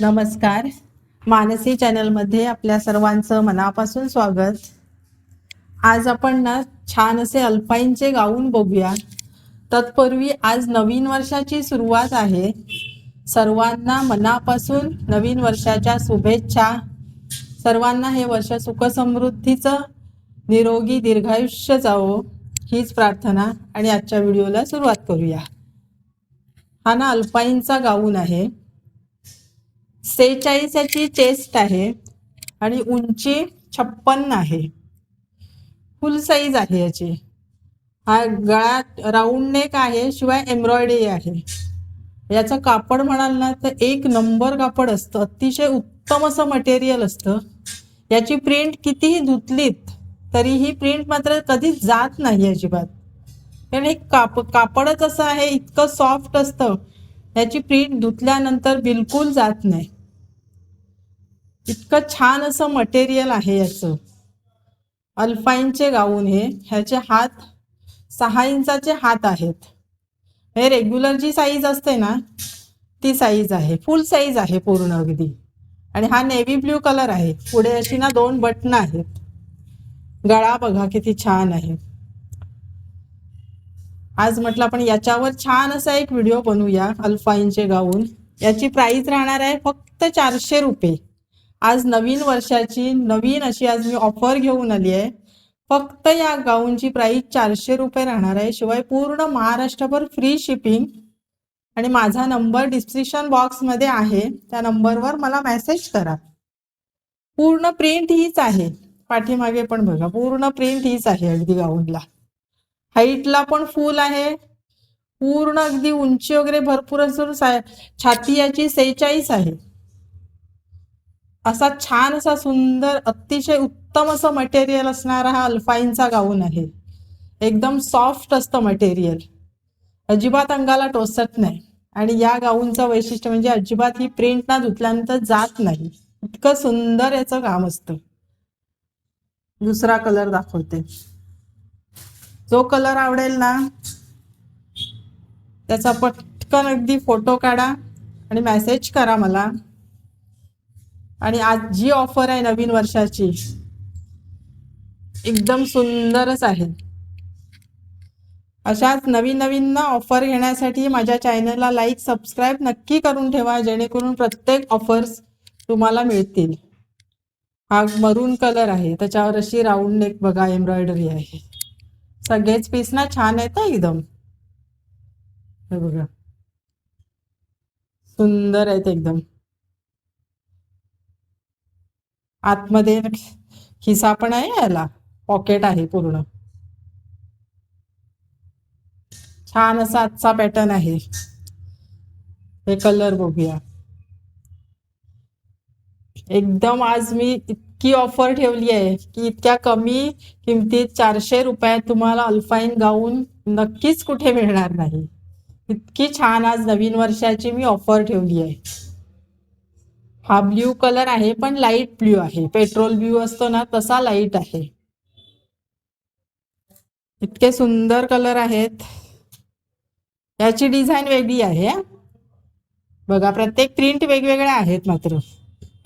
नमस्कार. मानसी चॅनलमध्ये आपल्या सर्वांचं मनापासून स्वागत. आज आपण ना छान असे अल्पाईनचे गाऊन बघूया. तत्पूर्वी आज नवीन वर्षाची सुरुवात आहे. सर्वांना मनापासून नवीन वर्षाच्या शुभेच्छा. सर्वांना हे वर्ष सुखसमृद्धीचं निरोगी दीर्घायुष्य जावो हीच प्रार्थना आणि आजच्या व्हिडिओला सुरुवात करूया. हा ना अल्पाईनचा गाऊन आहे. सेहेचाळीस याची चेस्ट आहे आणि उंची छप्पन्न आहे. फुल साईज आहे याची. हा गळा राऊंड नेक आहे शिवाय एम्ब्रॉयडरी आहे. याचं कापड म्हणाल ना तर एक नंबर कापड असतं. अतिशय उत्तम असं मटेरियल असतं. याची प्रिंट कितीही धुतलीत तरी ही प्रिंट मात्र कधीच जात नाही अजिबात. कारण हे काप कापडच असं आहे इतकं सॉफ्ट असतं. याची प्रिंट धुतल्यानंतर बिलकुल जात नाही. इतकं छान असं मटेरियल आहे याचं. अल्फाईनचे गाऊन हे ह्याचे हात सहा इंचाचे हात आहेत. हे रेग्युलर जी साईज असते ना ती साईज आहे. फुल साईज आहे पूर्ण अगदी. आणि हा नेव्ही ब्ल्यू कलर आहे. पुढे अशी ना दोन बटणं आहेत. गळा बघा किती छान आहे. आज म्हटलं आपण याच्यावर छान असा एक व्हिडिओ बनवूया अल्फाईनचे गाऊन. याची प्राइस राहणार आहे फक्त चारशे रुपये. आज नवीन वर्षाची नवीन अशी आज मी ऑफर घेऊन आली आहे. फक्त या गाऊनची प्राइस चारशे रुपये राहणार आहे. शिवाय पूर्ण महाराष्ट्रभर फ्री शिपिंग आणि माझा नंबर डिस्क्रिप्शन बॉक्समध्ये आहे. त्या नंबरवर मला मेसेज करा. पूर्ण प्रिंट हीच आहे. पाठीमागे पण बघा पूर्ण प्रिंट हीच आहे अगदी गाऊनला. हाईटला पण फुल आहे. पूर्ण अगदी उंची वगैरे भरपूर असून सा- छाती याची सेहेचाळीस आहे. असा छान असा सुंदर अतिशय उत्तम असं मटेरियल असणारा हा अल्फाईनचा गाऊन आहे. एकदम सॉफ्ट असतं मटेरियल अजिबात अंगाला टोचत नाही. आणि या गाऊनचं वैशिष्ट्य म्हणजे अजिबात ही प्रिंट ना धुतल्यानंतर जात नाही. इतकं सुंदर याचं काम असतं. दुसरा कलर दाखवते. जो कलर आवडेल ना त्याचा पटकन अगदी फोटो काढा आणि मेसेज करा मला. आणि आज जी ऑफर आहे नवीन वर्षाची एकदम सुंदरच आहे. अशाच नवीन नवीन ना ऑफर घेण्यासाठी माझ्या चॅनलला लाईक सबस्क्राईब नक्की करून ठेवा जेणेकरून प्रत्येक ऑफर्स तुम्हाला मिळतील. हा मरून कलर आहे त्याच्यावर अशी राऊंड नेक बघा एम्ब्रॉयडरी आहे. सगळेच पीस ना छान आहेत एकदम. हे बघा. सुंदर आहेत एकदम. आतमध्ये खिसा पण आहे याला. पॉकेट आहे पूर्ण. छान असा आजचा पॅटर्न आहे. हे कलर बघूया. एकदम आज मी इतकी ऑफर ठेवली आहे की इतक्या कमी किमतीत चारशे रुपयात तुम्हाला अल्फाईन गाऊन नक्कीच कुठे मिळणार नाही. इतकी छान आज नवीन वर्षाची मी ऑफर ठेवली आहे. हा ब्ल्यू कलर आहे पण लाइट ब्ल्यू आहे. पेट्रोल ब्ल्यू असतो ना तसा लाइट आहे. इतके सुंदर कलर आहेत. याची डिझाईन वेगळी आहे. बघा प्रत्येक प्रिंट वेगवेगळ्या आहेत मात्र.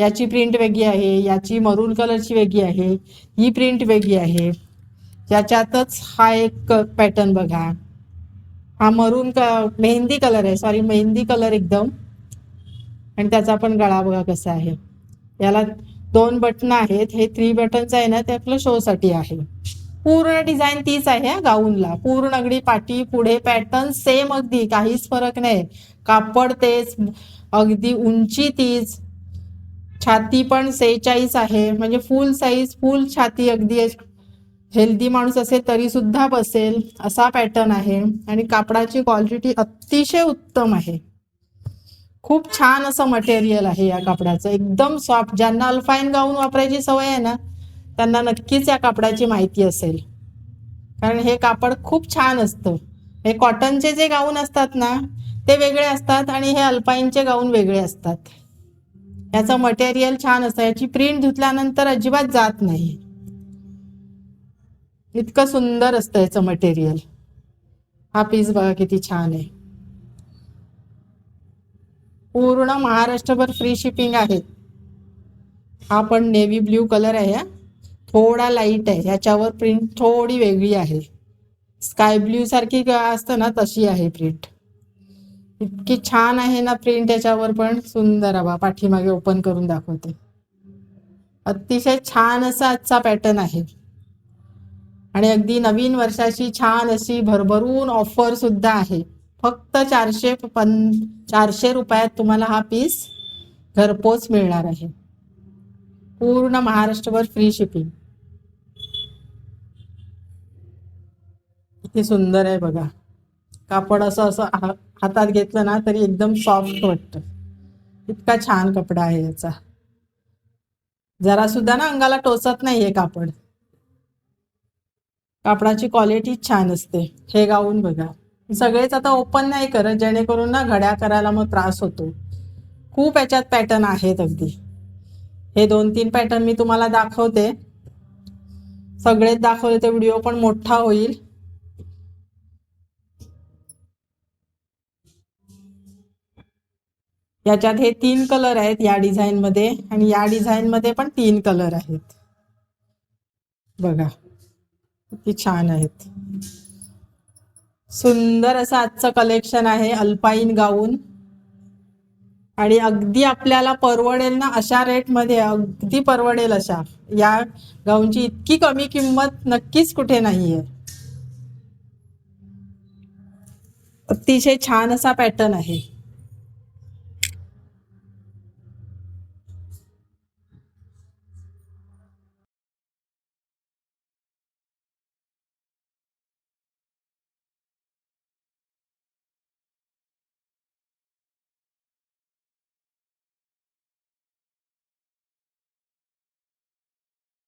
याची प्रिंट वेगळी आहे याची मरून कलरची वेगळी आहे ही प्रिंट वेगळी आहे. याच्यातच हा एक पॅटर्न बघा. हा मरून क मेहंदी कलर आहे. सॉरी मेहंदी कलर एकदम. आणि त्याचा पण गळा बघा कसा आहे. याला दोन बटन आहेत हे थ्री बटनचं आहे ना ते आपलं शोसाठी आहे. पूर्ण डिझाईन तीच आहे गाऊनला. पूर्ण अगदी पाठी पुढे पॅटर्न सेम अगदी काहीच फरक नाही. कापड तेच अगदी उंची तीच. छाती पण सेहेचाळीस आहे. म्हणजे फुल साईज फुल छाती अगदी हेल्दी माणूस असेल तरी सुद्धा बसेल असा पॅटर्न आहे. आणि कापडाची क्वालिटी अतिशय उत्तम आहे. खूप छान असं मटेरियल आहे या कापडाचं. एकदम सॉफ्ट ज्यांना अल्फाईन गाऊन वापरायची सवय आहे ना त्यांना नक्कीच या कापडाची माहिती असेल. कारण हे कापड खूप छान असतं. हे कॉटनचे जे गाऊन असतात ना ते वेगळे असतात आणि हे अल्पाईनचे गाऊन वेगळे असतात. याचं मटेरियल छान असतं. याची प्रिंट धुतल्यानंतर अजिबात जात नाही. इतकं सुंदर असतं याचं मटेरियल हा पीस बघा किती छान आहे. पूर्ण महाराष्ट्रभर फ्री शिपिंग आहे. हा पण नेव्ही ब्ल्यू कलर आहे थोडा लाइट आहे. ह्याच्यावर प्रिंट थोडी वेगळी आहे. स्काय ब्ल्यू सारखी असतं ना तशी आहे प्रिंट इतकी छान आहे ना प्रिंट याच्यावर पण. सुंदर हवा पाठीमागे ओपन करून दाखवते. अतिशय छान असा आजचा पॅटर्न आहे. आणि अगदी नवीन वर्षाची छान अशी भरभरून ऑफर सुद्धा आहे. फक्त चारशे पन चारशे रुपयात तुम्हाला हा पीस घरपोच मिळणार आहे. पूर्ण महाराष्ट्रभर फ्री शिपिंग किती सुंदर आहे बघा. कापड असं असं हा- हातात घेतलं ना तरी एकदम सॉफ्ट वाटतं. इतका छान कपडा आहे याचा. जरा सुद्धा ना अंगाला टोचत नाही हे कापड. कापडाची क्वालिटी छान असते. हे गाऊन बघा. सगळेच आता ओपन नाही करत जेणेकरून ना घड्या करायला मग त्रास होतो. खूप याच्यात पॅटर्न आहेत अगदी. हे दोन तीन पॅटर्न मी तुम्हाला दाखवते. सगळेच दाखवले ते व्हिडिओ पण मोठा होईल. याच्यात हे तीन कलर आहेत या डिझाईन मध्ये आणि या डिझाईन मध्ये पण तीन कलर आहेत. बघा किती छान आहेत. सुंदर असं आजचं कलेक्शन आहे अल्पाईन गाऊन. आणि अगदी आपल्याला परवडेल ना अशा रेटमध्ये अगदी परवडेल अशा. या गाऊनची इतकी कमी किंमत नक्कीच कुठे नाहीये. अतिशय छान असा पॅटर्न आहे.